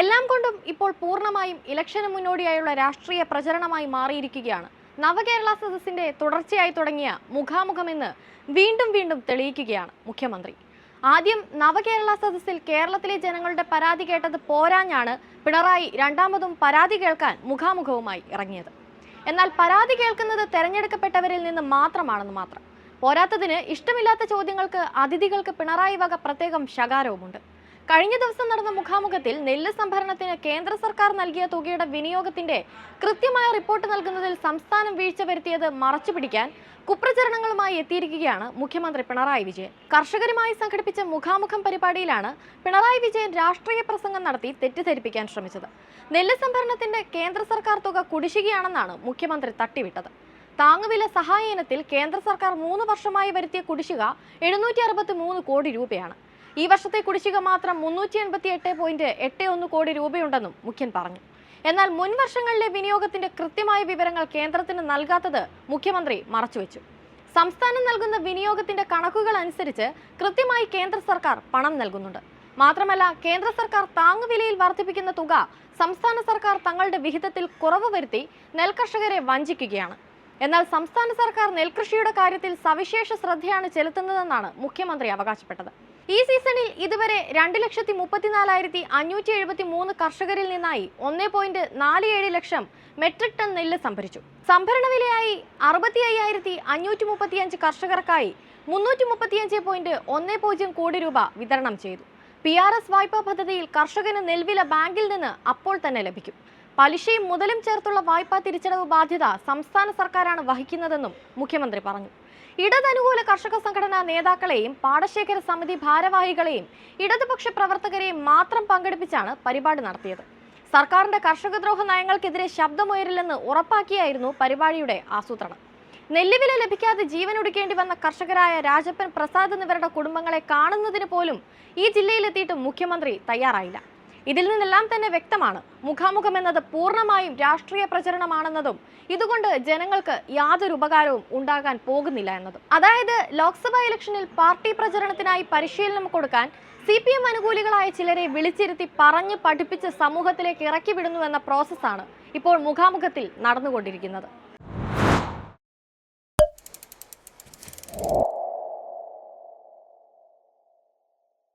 എല്ലാം കൊണ്ടും ഇപ്പോൾ പൂർണമായും ഇലക്ഷന് മുന്നോടിയായുള്ള രാഷ്ട്രീയ പ്രചരണമായി മാറിയിരിക്കുകയാണ്. നവകേരള സദസ്സിന്റെ തുടർച്ചയായി തുടങ്ങിയ മുഖാമുഖമെന്ന് വീണ്ടും വീണ്ടും തെളിയിക്കുകയാണ് മുഖ്യമന്ത്രി. ആദ്യം നവകേരള സദസ്സിൽ കേരളത്തിലെ ജനങ്ങളുടെ പരാതി കേട്ടത് പോരാഞ്ഞാണ് പിണറായി രണ്ടാമതും പരാതി കേൾക്കാൻ മുഖാമുഖവുമായി ഇറങ്ങിയത്. എന്നാൽ പരാതി കേൾക്കുന്നത് തെരഞ്ഞെടുക്കപ്പെട്ടവരിൽ നിന്ന് മാത്രമാണെന്ന് മാത്രം. പോരാത്തതിന് ഇഷ്ടമില്ലാത്ത ചോദ്യങ്ങൾക്ക് അതിഥികൾക്ക് പിണറായി വക പ്രത്യേകം ശകാരവുമുണ്ട്. കഴിഞ്ഞ ദിവസം നടന്ന മുഖാമുഖത്തിൽ നെല്ല് സംഭരണത്തിന് കേന്ദ്ര സർക്കാർ നൽകിയ തുകയുടെ വിനിയോഗത്തിന്റെ കൃത്യമായ റിപ്പോർട്ട് നൽകുന്നതിൽ സംസ്ഥാനം വീഴ്ച വരുത്തിയത് മറച്ചുപിടിക്കാൻ കുപ്രചരണങ്ങളുമായി എത്തിയിരിക്കുകയാണ് മുഖ്യമന്ത്രി പിണറായി വിജയൻ. കർഷകരുമായി സംഘടിപ്പിച്ച മുഖാമുഖം പരിപാടിയിലാണ് പിണറായി വിജയൻ രാഷ്ട്രീയ പ്രസംഗം നടത്തി തെറ്റിദ്ധരിപ്പിക്കാൻ ശ്രമിച്ചത്. നെല്ല് സംഭരണത്തിന്റെ കേന്ദ്ര സർക്കാർ തുക കുടിശ്ശികയാണെന്നാണ് മുഖ്യമന്ത്രി തട്ടിവിട്ടത്. താങ്ങുവില സഹായ ഇനത്തിൽ കേന്ദ്ര സർക്കാർ മൂന്ന് വർഷമായി വരുത്തിയ കുടിശ്ശിക എഴുന്നൂറ്റി അറുപത്തി മൂന്ന് കോടി രൂപയാണ്. ഈ വർഷത്തെ കുടിശ്ശിക മാത്രം മുന്നൂറ്റി എൺപത്തി എട്ട് പോയിന്റ് എട്ട് ഒന്ന് കോടി രൂപയുണ്ടെന്നും മുഖ്യൻ പറഞ്ഞു. എന്നാൽ മുൻ വർഷങ്ങളിലെ വിനിയോഗത്തിന്റെ കൃത്യമായ വിവരങ്ങൾ കേന്ദ്രത്തിന് നൽകാത്തത് മുഖ്യമന്ത്രി മറച്ചുവെച്ചു. സംസ്ഥാനം നൽകുന്ന വിനിയോഗത്തിന്റെ കണക്കുകൾ അനുസരിച്ച് കൃത്യമായി കേന്ദ്ര സർക്കാർ പണം നൽകുന്നുണ്ട്. മാത്രമല്ല കേന്ദ്ര സർക്കാർ താങ്ങുവിലയിൽ വർദ്ധിപ്പിക്കുന്ന തുക സംസ്ഥാന സർക്കാർ തങ്ങളുടെ വിഹിതത്തിൽ കുറവ് വരുത്തി നെൽകർഷകരെ വഞ്ചിക്കുകയാണ്. എന്നാൽ സംസ്ഥാന സർക്കാർ നെൽകൃഷിയുടെ കാര്യത്തിൽ സവിശേഷ ശ്രദ്ധയാണ് ചെലുത്തുന്നതെന്നാണ് മുഖ്യമന്ത്രി അവകാശപ്പെട്ടത്. ഈ സീസണിൽ ഇതുവരെ രണ്ട് ലക്ഷത്തി മുപ്പത്തിനാലായിരത്തി അഞ്ഞൂറ്റി എഴുപത്തി മൂന്ന് കർഷകരിൽ നിന്നായി ഒന്നേ പോയിന്റ് നാല് ഏഴ് ലക്ഷം മെട്രിക് ടൺ നെല്ല് സംഭരിച്ചു. സംഭരണ വിലയായി അറുപത്തി അയ്യായിരത്തി അഞ്ഞൂറ്റി മുപ്പത്തിയഞ്ച് കർഷകർക്കായി മുന്നൂറ്റി മുപ്പത്തിയഞ്ച് പോയിന്റ് ഒന്നേ പൂജ്യം കോടി രൂപ വിതരണം ചെയ്തു. പി ആർ എസ് വായ്പാ പദ്ധതിയിൽ കർഷകന് നെൽവില ബാങ്കിൽ നിന്ന് അപ്പോൾ തന്നെ ലഭിക്കും. പലിശയും മുതലും ചേർത്തുള്ള വായ്പാ തിരിച്ചടവ് ബാധ്യത സംസ്ഥാന സർക്കാരാണ് വഹിക്കുന്നതെന്നും മുഖ്യമന്ത്രി പറഞ്ഞു. ഇടതനുകൂല കർഷക സംഘടനാ നേതാക്കളെയും പാടശേഖര സമിതി ഭാരവാഹികളെയും ഇടതുപക്ഷ പ്രവർത്തകരെയും മാത്രം പങ്കെടുപ്പിച്ചാണ് പരിപാടി നടത്തിയത്. സർക്കാരിന്റെ കർഷകദ്രോഹ നയങ്ങൾക്കെതിരെ ശബ്ദമുയരില്ലെന്ന് ഉറപ്പാക്കിയായിരുന്നു പരിപാടിയുടെ ആസൂത്രണം. നെല്ലുവില ലഭിക്കാതെ ജീവൻ ഒടുക്കേണ്ടി വന്ന കർഷകരായ രാജപ്പൻ പ്രസാദ് എന്നിവരുടെ കുടുംബങ്ങളെ കാണുന്നതിന് പോലും ഈ ജില്ലയിലെത്തിയിട്ട് മുഖ്യമന്ത്രി തയ്യാറായില്ല. ഇതിൽ നിന്നെല്ലാം തന്നെ വ്യക്തമാണ്. മുഖാമുഖം എന്നത് പൂർണമായും രാഷ്ട്രീയ പ്രചരണമാണെന്നതും ഇതുകൊണ്ട് ജനങ്ങൾക്ക് യാതൊരു ഉപകാരവും ഉണ്ടാകാൻ പോകുന്നില്ല എന്നതും. അതായത് ലോക്സഭാ ഇലക്ഷനിൽ പാർട്ടി പ്രചരണത്തിനായി പരിശീലനം കൊടുക്കാൻ സി പി എം അനുകൂലികളായ ചിലരെ വിളിച്ചിരുത്തി പറഞ്ഞ് പഠിപ്പിച്ച് സമൂഹത്തിലേക്ക് ഇറക്കി വിടുന്നുവെന്ന പ്രോസസ്സാണ് ഇപ്പോൾ മുഖാമുഖത്തിൽ നടന്നുകൊണ്ടിരിക്കുന്നത്.